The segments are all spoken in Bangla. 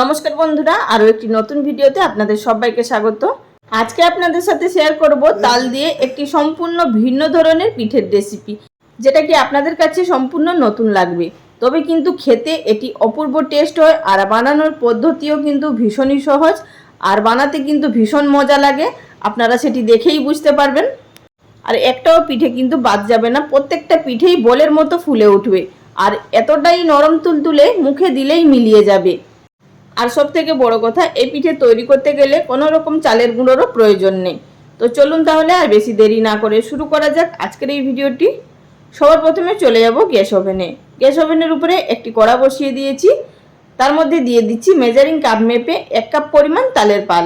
নমস্কার বন্ধুরা, আরও একটি নতুন ভিডিওতে আপনাদের সবাইকে স্বাগত। আজকে আপনাদের সাথে শেয়ার করব তাল দিয়ে একটি সম্পূর্ণ ভিন্ন ধরনের পিঠের রেসিপি যেটা কি আপনাদের কাছে সম্পূর্ণ নতুন লাগবে। তবে কিন্তু খেতে এটি অপূর্ব টেস্ট হয়, আর বানানোর পদ্ধতিও কিন্তু ভীষণই সহজ, আর বানাতে কিন্তু ভীষণ মজা লাগে। আপনারা সেটি দেখেই বুঝতে পারবেন। আর একটাও পিঠে কিন্তু বাদ যাবে না, প্রত্যেকটা পিঠেই বলের মতো ফুলে উঠবে, আর এতটাই নরম তুলতুলে মুখে দিলেই মিলিয়ে যাবে। আর সব থেকে বড় কথা এই পিঠে তৈরি করতে গেলে কোনো রকম চালের গুঁড়োরও প্রয়োজন নেই। তো চলুন তাহলে আর বেশি দেরি না করে শুরু করা যাক আজকের এই ভিডিওটি। সবার প্রথমে চলে যাব গ্যাস ওভেনে। গ্যাস ওভেনের উপরে একটি কড়া বসিয়ে দিয়েছি। তার মধ্যে দিয়ে দিচ্ছি মেজারিং কাপ মেপে এক কাপ পরিমাণ তালের পাল।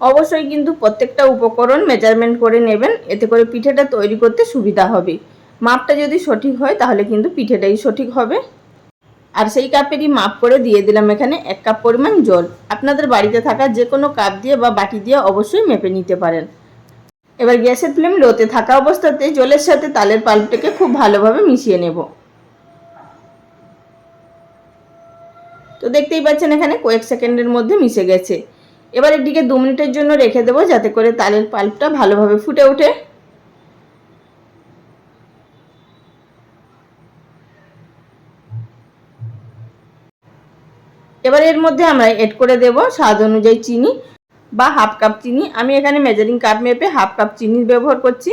অবশ্যই কিন্তু প্রত্যেকটা উপকরণ মেজারমেন্ট করে নেবেন, এতে করে পিঠেটা তৈরি করতে সুবিধা হবে। মাপটা যদি সঠিক হয়, তাহলে কিন্তু পিঠেটাই সঠিক হবে। আর সেই কাপেরই মাপ করে দিয়ে দিলাম এখানে এক কাপ পরিমাণ জল। আপনাদের বাড়িতে থাকা যে কোনো কাপ দিয়ে বা বাটি দিয়ে অবশ্যই মেপে নিতে পারেন। এবার গ্যাসের ফ্লেম লোতে থাকা অবস্থাতে জলের সাথে তালের পাল্পটাকে খুব ভালোভাবে মিশিয়ে নেব। তো দেখতেই পাচ্ছেন এখানে কয়েক সেকেন্ডের মধ্যে মিশে গেছে। এবার এটিকে দু মিনিটের জন্য রেখে দেবো যাতে করে তালের পাল্পটা ভালোভাবে ফুটে ওঠে। এবার এর মধ্যে আমরা এড করে দেব স্বাদ অনুযায়ী চিনি বা হাফ কাপ চিনি। আমি এখানে মেজারিং কাপ মেপে হাফ কাপ চিনি ব্যবহার করছি।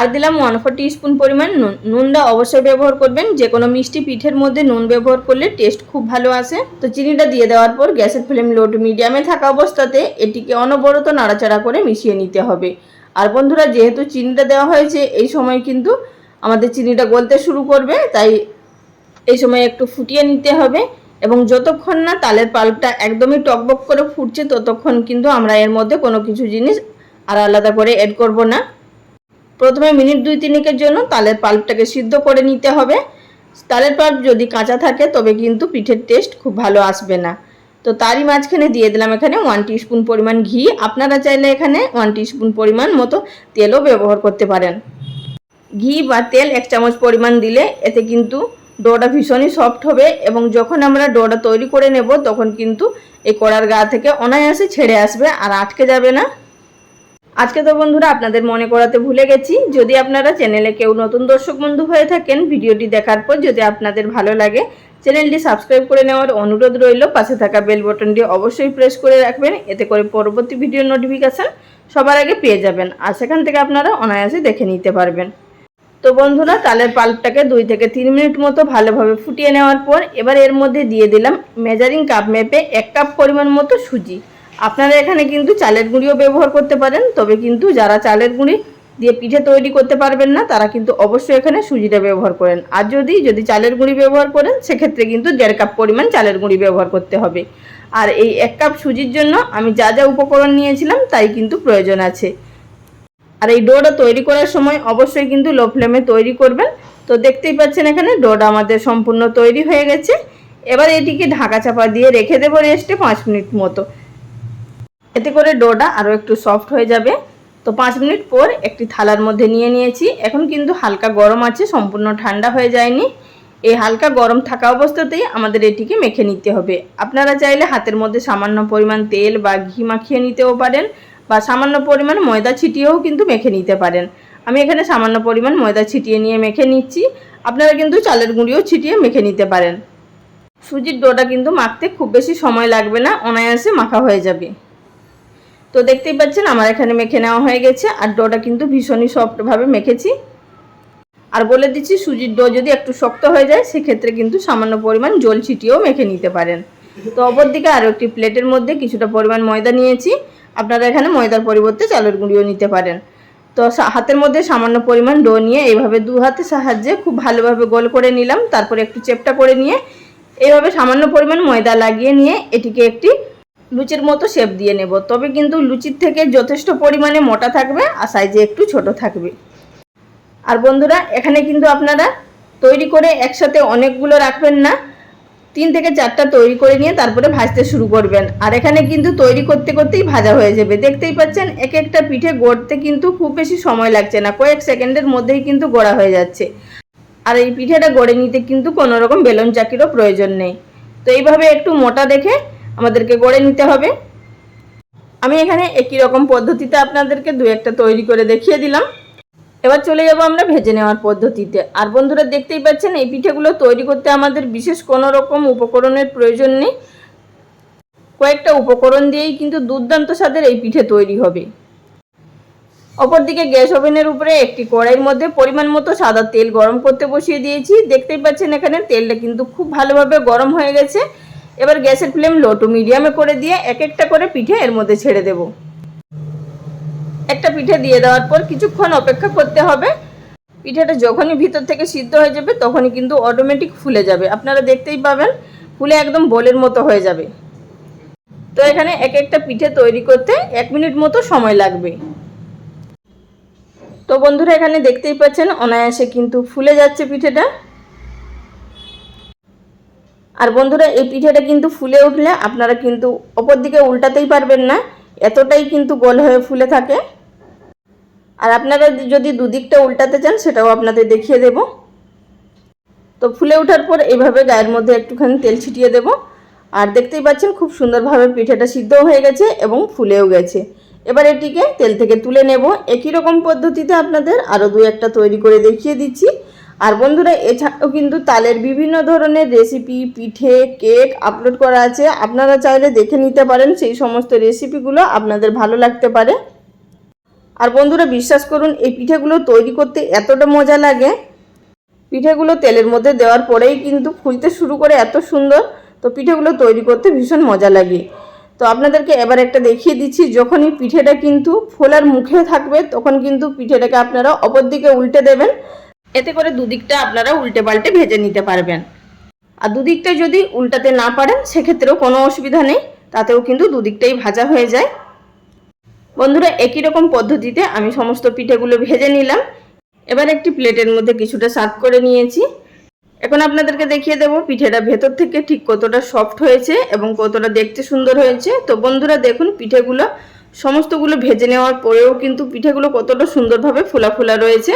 আর দিলাম ওয়ান ফোর স্পুন পরিমাণ নুন। নুনটা অবশ্যই ব্যবহার করবেন। যে কোনো মিষ্টি পিঠের মধ্যে নুন ব্যবহার করলে টেস্ট খুব ভালো আসে। তো চিনিটা দিয়ে দেওয়ার পর গ্যাসের ফ্লেম লো টু মিডিয়ামে থাকা অবস্থাতে এটিকে অনবরত নাড়াচাড়া করে মিশিয়ে নিতে হবে। আর বন্ধুরা, যেহেতু চিনিটা দেওয়া হয়েছে, এই সময় কিন্তু আমাদের চিনিটা গলতে শুরু করবে। তাই এই সময় একটু ফুটিয়ে নিতে হবে। এবং যতক্ষণ না তালের পাল্পটা একদমই টকবক করে ফুটছে, ততক্ষণ কিন্তু আমরা এর মধ্যে কোনো কিছু জিনিস আর আলাদা করে অ্যাড করব না। প্রথমে মিনিট দুই তিনেকের জন্য তালের পাল্পটাকে সিদ্ধ করে নিতে হবে। তালের পাল্প যদি কাঁচা থাকে, তবে কিন্তু পিঠের টেস্ট খুব ভালো আসবে না। তো তারই মাঝখানে দিয়ে দিলাম এখানে ওয়ান স্পুন পরিমাণ ঘি। আপনারা চাইলে এখানে ওয়ান স্পুন পরিমাণ মতো তেলও ব্যবহার করতে পারেন। ঘি বা তেল এক চামচ পরিমাণ দিলে এতে কিন্তু ডোটা ভীষণই সফট হবে এবং যখন আমরা ডোটা তৈরি করে নেব, তখন কিন্তু এই কড়ার গা থেকে অনায়াসে ছেড়ে আসবে আর আটকে যাবে না। আজকে তো বন্ধুরা আপনাদের মনে করাতে ভুলে গেছি, যদি আপনারা চ্যানেলে কেউ নতুন দর্শক বন্ধু হয়ে থাকেন, ভিডিওটি দেখার পর যদি আপনাদের ভালো লাগে, চ্যানেলটি সাবস্ক্রাইব করে নেওয়ার অনুরোধ রইল, পাশে থাকা বেল বটনটি অবশ্যই প্রেস করে রাখবেন, এতে করে পরবর্তী ভিডিওর নোটিফিকেশান সবার আগে পেয়ে যাবেন, আর সেখান থেকে আপনারা অনায়াসে দেখে নিতে পারবেন। তো বন্ধুরা, তালের পাল্পটাকে দুই থেকে তিন মিনিট মতো ভালোভাবে ফুটিয়ে নেওয়ার পর এবার এর মধ্যে দিয়ে দিলাম মেজারিং কাপ মেপে এক কাপ পরিমাণ মতো সুজি। আপনারা এখানে কিন্তু চালের গুঁড়িও ব্যবহার করতে পারেন, তবে কিন্তু যারা চালের গুঁড়ি দিয়ে পিঠে তৈরি করতে পারবেন না, তারা কিন্তু অবশ্যই এখানে সুজিটা ব্যবহার করেন। আর যদি যদি চালের গুঁড়ি ব্যবহার করেন, সেক্ষেত্রে কিন্তু দেড় কাপ পরিমাণ চালের গুঁড়ি ব্যবহার করতে হবে। আর এই এক কাপ সুজির জন্য আমি যা যা উপকরণ নিয়েছিলাম, তাই কিন্তু প্রয়োজন আছে। আর এই ডোটা তৈরি করার সময় অবশ্যই কিন্তু লো ফ্লেমে তৈরি করবেন। তো দেখতেই পাচ্ছেন এখানে ডোটা আমাদের সম্পূর্ণ তৈরি হয়ে গেছে। এবার এটিকে ঢাকা চাপা দিয়ে রেখে দেবো রেস্টে পাঁচ মিনিট মতো। এতে করে ডোটা আরও একটু সফট হয়ে যাবে। তো পাঁচ মিনিট পর একটি থালার মধ্যে নিয়ে নিয়েছি। এখন কিন্তু হালকা গরম আছে, সম্পূর্ণ ঠান্ডা হয়ে যায়নি। এই হালকা গরম থাকা অবস্থাতেই আমাদের এটিকে মেখে নিতে হবে। আপনারা চাইলে হাতের মধ্যে সামান্য পরিমাণ তেল বা ঘি মাখিয়ে নিতেও পারেন। বা সামান্য পরিমাণ ময়দা ছিটিয়েও কিন্তু মেখে নিতে পারেন। আমি এখানে সামান্য পরিমাণ ময়দা ছিটিয়ে নিয়ে মেখে নিচ্ছি। আপনারা কিন্তু চালের গুঁড়িও ছিটিয়ে মেখে নিতে পারেন। সুজির ডোটা কিন্তু মাখতে খুব বেশি সময় লাগবে না, অনায়াসে মাখা হয়ে যাবে। তো দেখতেই পাচ্ছেন আমার এখানে মেখে নেওয়া হয়ে গেছে, আর ডোটা কিন্তু ভীষণই সফটভাবে মেখেছি। আর বলে দিচ্ছি, সুজির ডো যদি একটু শক্ত হয়ে যায়, সেক্ষেত্রে কিন্তু সামান্য পরিমাণ জল ছিটিয়েও মেখে নিতে পারেন। তো অপরদিকে আরও একটি প্লেটের মধ্যে কিছুটা পরিমাণ ময়দা নিয়েছি। আপনারা এখানে ময়দার পরিবর্তে চালের গুঁড়িও নিতে পারেন। তো হাতের মধ্যে সামান্য পরিমাণ ডো নিয়ে এইভাবে দু হাতের সাহায্যে খুব ভালোভাবে গোল করে নিলাম। তারপরে একটু চেপটা করে নিয়ে এইভাবে সামান্য পরিমাণ ময়দা লাগিয়ে নিয়ে এটিকে একটি লুচির মতো শেপ দিয়ে নেব। তবে কিন্তু লুচির থেকে যথেষ্ট পরিমাণে মোটা থাকবে আর সাইজে একটু ছোট থাকবে। আর বন্ধুরা, এখানে কিন্তু আপনারা তৈরি করে একসাথে অনেকগুলো রাখবেন না। তিন থেকে চারটা তৈরি করে নিয়ে তারপরে ভাজতে শুরু করবেন। আর এখানে কিন্তু তৈরি করতে করতেই ভাজা হয়ে যাবে। দেখতেই পাচ্ছেন, এক একটা পিঠে গড়তে কিন্তু খুব বেশি সময় লাগছে না। কয়েক সেকেন্ডের মধ্যেই কিন্তু গড়া হয়ে যাচ্ছে। আর এই পিঠেটা গড়ে নিতে কিন্তু কোনো রকম বেলন চাকিরও প্রয়োজন নেই। তো এইভাবে একটু মোটা দেখে আমাদেরকে গড়ে নিতে হবে। আমি এখানে একই রকম পদ্ধতিতে আপনাদেরকে দু একটা তৈরি করে দেখিয়ে দিলাম। এবার চলে যাব আমরা ভেজে নেওয়ার পদ্ধতিতে। আর বন্ধুরা দেখতেই পাচ্ছেন, এই পিঠেগুলো তৈরি করতে আমাদের বিশেষ কোনো রকম উপকরণের প্রয়োজন নেই। কয়েকটা উপকরণ দিয়েই কিন্তু দুর্দান্ত স্বাদের এই পিঠে তৈরি হবে। অপরদিকে গ্যাস ওভেনের উপরে একটি কড়াইয়ের মধ্যে পরিমাণ মতো সাদা তেল গরম করতে বসিয়ে দিয়েছি। দেখতেই পাচ্ছেন এখানে তেলটা কিন্তু খুব ভালোভাবে গরম হয়ে গেছে। এবার গ্যাসের ফ্লেম লো টু মিডিয়ামে করে দিয়ে এক একটা করে পিঠে এর মধ্যে ছেড়ে দেব। একটা পিঠে দিয়ে দেওয়ার পর কিছুক্ষণ অপেক্ষা করতে হবে। পিঠাটা যখনই ভিতর থেকে সিদ্ধ হয়ে যাবে, তখনই কিন্তু অটোমেটিক ফুলে যাবে। আপনারা দেখতেই পাবেন, ফুলে একদম বলের মতো হয়ে যাবে। তো এখানে এক একটা পিঠে তৈরি করতে এক মিনিট মতো সময় লাগবে। তো বন্ধুরা, এখানে দেখতেই পাচ্ছেন, অনায়াসে কিন্তু ফুলে যাচ্ছে পিঠেটা। আর বন্ধুরা, এই পিঠেটা কিন্তু ফুলে উঠলে আপনারা কিন্তু ওপর দিকে উল্টাতেই পারবেন না। এতটাই কিন্তু গোল হয়ে ফুলে থাকে। আর আপনারা যদি দুদিকটা উল্টাতে চান, সেটাও আপনাদের দেখিয়ে দেব। তো ফুলে ওঠার পর এইভাবে গায়ের মধ্যে একটুখানি তেল ছিটিয়ে দেব। আর দেখতেই পাচ্ছেন, খুব সুন্দরভাবে পিঠেটা সিদ্ধও হয়ে গেছে এবং ফুলেও গেছে। এবার এটিকে তেল থেকে তুলে নেব। একই রকম পদ্ধতিতে আপনাদের আরও দু একটা তৈরি করে দেখিয়ে দিচ্ছি। আর বন্ধুরা, এছাড়াও কিন্তু তালের বিভিন্ন ধরনের রেসিপি, পিঠে, কেক আপলোড করা আছে। আপনারা চাইলে দেখে নিতে পারেন, সেই সমস্ত রেসিপিগুলো আপনাদের ভালো লাগতে পারে। আর বন্ধুরা বিশ্বাস করুন, এই পিঠেগুলো তৈরি করতে এতটা মজা লাগে। পিঠেগুলো তেলের মধ্যে দেওয়ার পরেই কিন্তু ফুলতে শুরু করে এত সুন্দর, তো পিঠেগুলো তৈরি করতে ভীষণ মজা লাগে। তো আপনাদেরকে এবার একটা দেখিয়ে দিচ্ছি, যখনই পিঠেটা কিন্তু ফোলার মুখে থাকবে, তখন কিন্তু পিঠেটাকে আপনারা অপর দিকে উল্টে দেবেন। এতে করে দুদিকটা আপনারা উল্টে পাল্টে ভেজে নিতে পারবেন। আর দুদিকটা যদি উল্টাতে না পারেন, সেক্ষেত্রেও কোনো অসুবিধা নেই, তাতেও কিন্তু দুদিকটাই ভাজা হয়ে যায়। বন্ধুরা, একই রকম পদ্ধতিতে আমি সমস্ত পিঠেগুলো ভেজে নিলাম। এবার একটি প্লেটের মধ্যে কিছুটা সার্ভ করে নিয়েছি। এখন আপনাদেরকে দেখিয়ে দেবো পিঠেটা ভেতর থেকে ঠিক কতটা সফট হয়েছে এবং কতটা দেখতে সুন্দর হয়েছে। তো বন্ধুরা, দেখুন পিঠেগুলো, সমস্তগুলো ভেজে নেওয়ার পরেও কিন্তু পিঠেগুলো কতটা সুন্দরভাবে ফোলা ফোলা রয়েছে।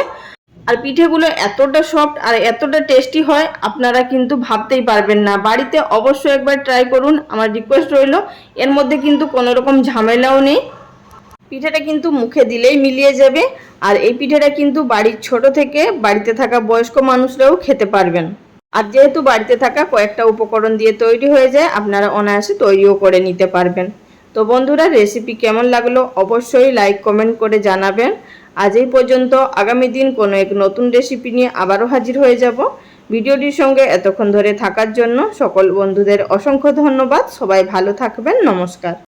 আর পিঠেগুলো এতটা সফট আর এতটা টেস্টি হয়, আপনারা কিন্তু ভাবতেই পারবেন না। বাড়িতে অবশ্যই একবার ট্রাই করুন। আমার রিকোয়েস্ট রইল, এর মধ্যে কিন্তু কোনো রকম ঝামেলাও নেই। পিঠেটা কিন্তু মুখে দিলেই মিলিয়ে যাবে। আর এই পিঠেটা কিন্তু বাড়ির ছোট থেকে বাড়িতে থাকা বয়স্ক মানুষরাও খেতে পারবেন। আর যেহেতু বাড়িতে থাকা কয়েকটা উপকরণ দিয়ে তৈরি হয়ে যায়, আপনারা অনায়াসে তৈরিও করে নিতে পারবেন। তো বন্ধুরা, রেসিপি কেমন লাগল অবশ্যই লাইক, কমেন্ট করে জানাবেন। আজ এই পর্যন্ত। আগামী দিন কোনো এক নতুন রেসিপি নিয়ে আবারও হাজির হয়ে যাব। ভিডিওটির সঙ্গে এতক্ষণ ধরে থাকার জন্য সকল বন্ধুদের অসংখ্য ধন্যবাদ। সবাই ভালো থাকবেন। নমস্কার।